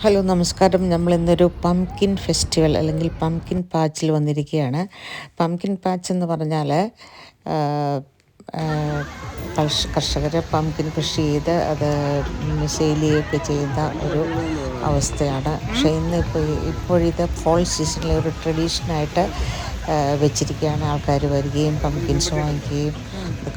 Hello നമസ്കാരം. നമ്മൾ ഇന്നൊരു പംകിൻ ഫെസ്റ്റിവൽ അല്ലെങ്കിൽ പംകിൻ പാച്ചിൽ വന്നിരിക്കുകയാണ്. പംകിൻ പാച്ച് എന്ന് പറഞ്ഞാൽ കർഷകർ പംകിൻ കൃഷി ചെയ്ത് അത് സെയിലിയൊക്കെ ചെയ്യുന്ന ഒരു അവസ്ഥയാണ്. പക്ഷേ ഇന്ന് ഇപ്പോൾ ഇപ്പോഴിത് ഫോൾ സീസണിലെ ഒരു ട്രഡീഷനായിട്ട് വെച്ചിരിക്കുകയാണ്. ആൾക്കാർ വരികയും പംകിൻസ് വാങ്ങിക്കുകയും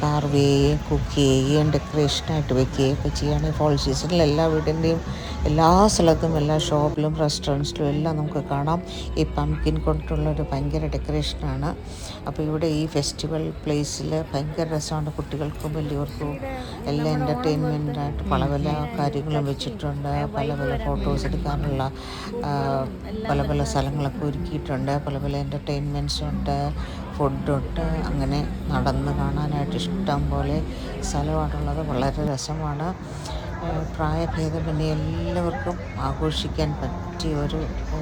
കാർവ് ചെയ്യുകയും കുക്ക് ചെയ്യുകയും ഡെക്കറേഷനായിട്ട് വെക്കുകയും ഒക്കെ ചെയ്യുകയാണ് ഫോൾ സീസണിൽ എല്ലാ വീടിന്റെയും എല്ലാ സ്ഥലത്തും എല്ലാ ഷോപ്പിലും റെസ്റ്റോറന്റ്സിലും എല്ലാം നമുക്ക് കാണാം. ഈ പംകിൻ കൊണ്ടുള്ളൊരു ഭയങ്കര ഡെക്കറേഷനാണ് അപ്പോൾ ഇവിടെ ഈ ഫെസ്റ്റിവൽ പ്ലേസിൽ ഭയങ്കര രസമാണ്. കുട്ടികൾക്കും വലിയവർക്കും എല്ലാം എന്റർടൈൻമെന്റായിട്ട് പല പല കാര്യങ്ങളും വെച്ചിട്ടുണ്ട്. പല പല ഫോട്ടോസ് എടുക്കാനുള്ള പല പല സ്ഥലങ്ങളൊക്കെ ഒരുക്കിയിട്ടുണ്ട്. പല പല എന്റർടൈൻമെന്റ്സ് ഉണ്ട്. ഫുഡുണ്ട് അങ്ങനെ നടന്ന് കാണാനായിട്ട് ഇഷ്ടം പോലെ സ്ഥലമാണുള്ളത് വളരെ രസമാണ്. പ്രായഭേദമന്യെ എല്ലാവർക്കും ആഘോഷിക്കാൻ പറ്റിയ ഒരു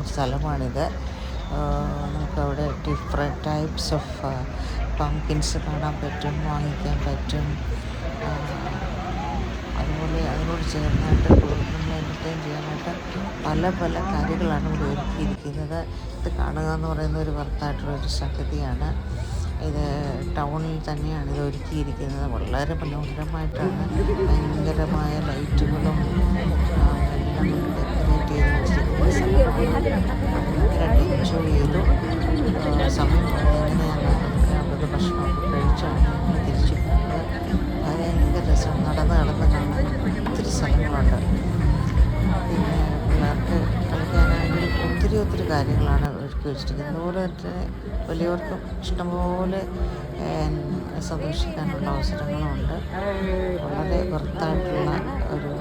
സ്ഥലമാണിത്. നമുക്കവിടെ ഡിഫറെന്റ് ടൈപ്സ് ഓഫ് പംകിൻസ് കാണാൻ പറ്റും വാങ്ങിക്കാൻ പറ്റും. അതുപോലെ അതിനോട് ചേർന്നായിട്ട് എന്റർടൈൻ ചെയ്യാനായിട്ട് പല പല കാര്യങ്ങളാണ് ഇവിടെ ഒരുക്കിയിരിക്കുന്നത്. ഇത് കാണുക എന്ന് പറയുന്ന ഒരു വർത്തായിട്ടുള്ള ഒരു സംഗതിയാണ്. ഇത് ടൗണിൽ തന്നെയാണ് ഇത് ഒരുക്കിയിരിക്കുന്നത്. വളരെ മനോഹരമായിട്ടാണ്. ഭയങ്കരമായ ലൈറ്റുകളും എല്ലാം ഡെക്കറേറ്റ് ചെയ്ത് വെച്ചിരിക്കുന്ന എൻജോയ് ചെയ്തു. സമയം എങ്ങനെയാണ് അവിടുത്തെ ഭക്ഷണമൊക്കെ കഴിച്ചാണ് ഞങ്ങൾ തിരിച്ചു പോകുന്നത് ഭയങ്കര രസം. നടന്ന് നടന്ന് കാണാൻ ഒത്തിരി സ്ഥലങ്ങളുണ്ട്. പിള്ളേർക്ക് കളിക്കാനാണെങ്കിൽ ഒത്തിരി ഒത്തിരി കാര്യങ്ങളാണ് ഒരുക്കി വെച്ചിരിക്കുന്നത്. അതുപോലെ തന്നെ വലിയവർക്കും ഇഷ്ടംപോലെ സന്തോഷിക്കാനുള്ള അവസരങ്ങളുണ്ട്. വളരെ വൃത്തായിട്ടുള്ള ഒരു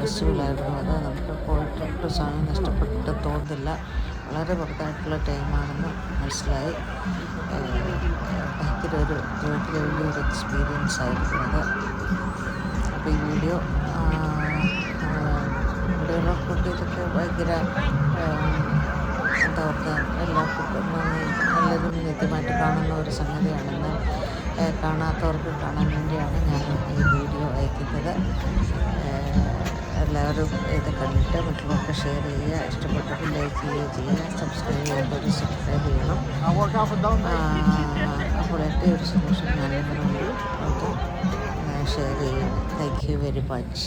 ഫെസ്റ്റിവലായിരുന്നു അത്. നമുക്ക് പോയിട്ട് സമയം നഷ്ടപ്പെട്ട് തോന്നില്ല വളരെ വൃത്തായിട്ടുള്ള ടൈമാണെന്ന് മനസ്സിലായി. ഭയങ്കര ഒരു ജീവിതത്തിലെ വലിയൊരു എക്സ്പീരിയൻസ് ആയിരുന്നു അത്. അപ്പോൾ ഈ വീഡിയോ ഇവിടെയുള്ളവർക്കൊക്കെ ഇതൊക്കെ ഭയങ്കര എന്താ പറയുക എല്ലാവർക്കും എല്ലാവരും നിത്യമായിട്ട് കാണുന്ന ഒരു സംഗതിയാണെന്ന് കാണാത്തവർക്ക് കാണാൻ വേണ്ടിയാണ് ഞാൻ ഈ വീഡിയോ അയക്കുന്നത്. എല്ലാവരും ഇത് കണ്ടിട്ട് മറ്റുള്ളവർക്ക് ഷെയർ ചെയ്യുക ഇഷ്ടപ്പെട്ടവർക്ക് ലൈക്ക് ചെയ്യുക ചെയ്യുക സബ്സ്ക്രൈബ് ചെയ്യാത്തവർ സബ്സ്ക്രൈബ് ചെയ്യണം. അപ്പോൾ എന്റെ ഒരു സന്തോഷം ഞാൻ ഷെയർ ചെയ്യും thank you very much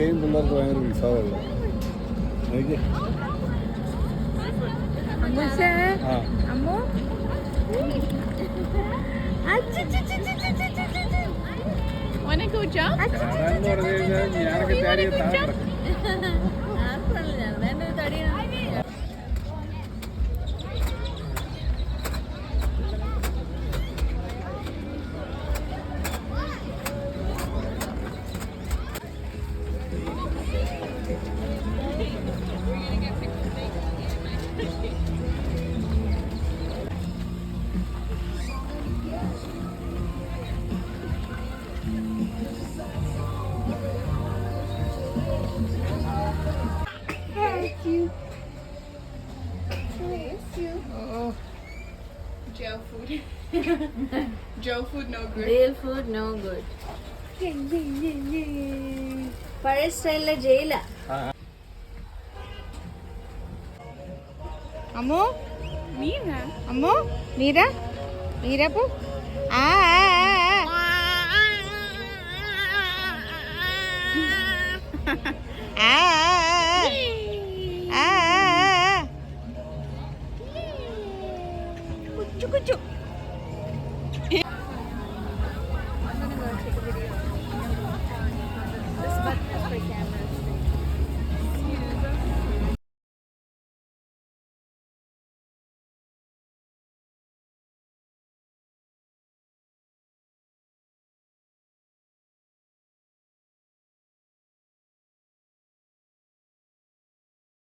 game പിള്ളേർക്ക് ഭയങ്കര ഉത്സാഹമുള്ള എനിക്ക് അമ്മൂസേ, ആ Ammu Oh. Gel food. Gel food no good. Real food no good. పడే స్టైల్లో Jela. Amo? Mira. Amo? Mira? Mira పో Ah. É? കുച്ചു കുച്ചു This button is for camera.